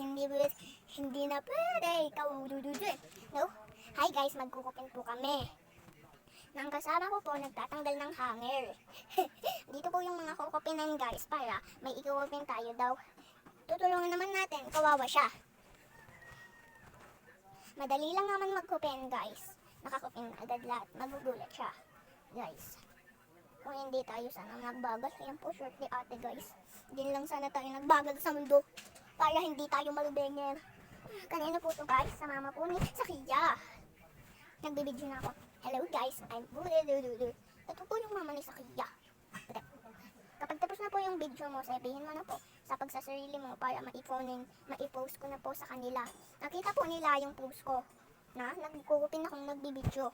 Hindi, hindi na pwede. Ikaw, dududu. No? Hi guys, magkukupin po kami. Nang kasama ko po, nagtatanggal ng hanger. Dito po yung mga kukupinan guys para may ikukupin tayo daw. Tutulungan naman natin, kawawa siya. Madali lang naman magkupin guys. Nakakupin agad lahat, magugulat siya. Guys, kung hindi tayo sana nagbagal, ayan po short ni ate guys. Hindi lang sana tayo nagbagal sa mundo para hindi tayo malubenger. Kanina po to guys, sa mama po ni Sakiya. Nagbibideo na ako. Hello guys, I'm Bududududu. Ito po yung mama ni Sakiya. Ate. Kapag tapos na po yung video mo, sabihin mo na po sa pagsasarili mo para maiponin, maipost ko na po sa kanila. Nakita po nila yung post ko na nagkukupin akong nagbibideo.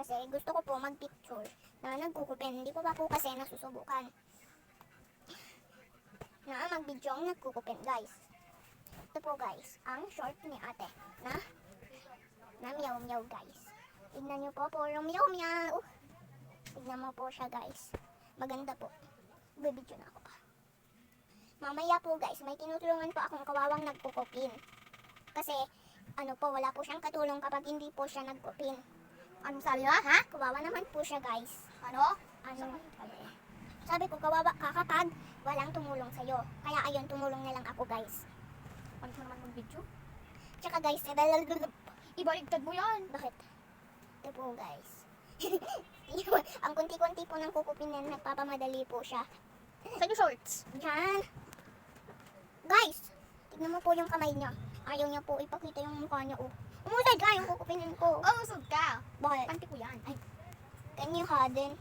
Kasi gusto ko po magpicture na nagkukupin. Hindi ko pa po kasi nasusubukan na magbidyo ang nagkukupin guys. Ito po guys, ang short ni ate na na meow meow guys. Tignan nyo po yung meow meow. Tignan mo po siya guys. Maganda po. Bibidyo na ako pa. Mamaya po guys, may tinutulungan po akong kawawang nagkukupin. Kasi ano po, wala po siyang katulong kapag hindi po siya nagkupin. Anong sabi mo, ha? Kawawa naman po siya guys. Ano? Ano? Sabi ko, kawawa ka kapag walang tumulong sa'yo. Kaya ayun, tumulong na lang ako guys. Ano naman mong video? Tsaka guys, eh, Ibaligtad mo yan. Bakit? Ito po guys. Ang kunti-kunti po ng kukupin na nagpapamadali po siya. Sa inyo shorts. Yan. Guys, tignan mo po yung kamay niya. Ayaw niya po ipakita yung mukha niya. Oh. Umusad ka yung kukupinin ko. Oh, usog ka. Bakit? Panty ko yan. Ay, Can you harden?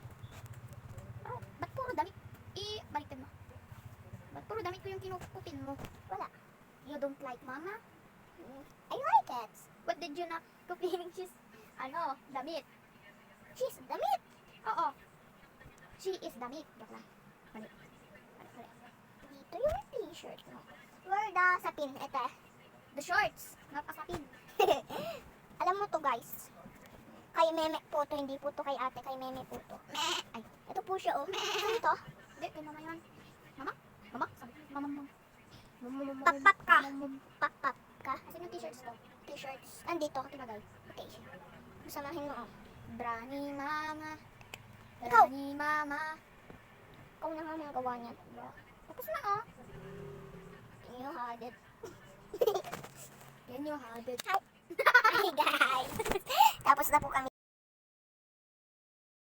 pero ba't puro damit? Ibaliktad mo. Ba't puro damit ko yung kinukupin mo? Wala. You don't like mama? I like it. What did you na kupining she's, ano, damit? She's damit. Oo. She is damit. Joke lang. Mali. Mali, mali. Dito yung t-shirt mo. Where the sapin? Ete. The shorts. Not a. Alam mo to guys. Kay Meme po to, hindi po to kay ate, kay Meme po to. Ay, ito po siya oh. Ano to? Hindi, kay mama yun. Mama? Mama? Sabi. Mama, mama. Pap-pap ka. Pak-pak ka. Asan yung t-shirts to? T-shirts. Andito. Tinagay. Okay. Masamahin mo oh. Brani mama. Ikaw. Brani mama. Ikaw na nga mga gawa niya. Tapos na oh. Can you hide it? Yan yung habit. Hi guys! Tapos na po kami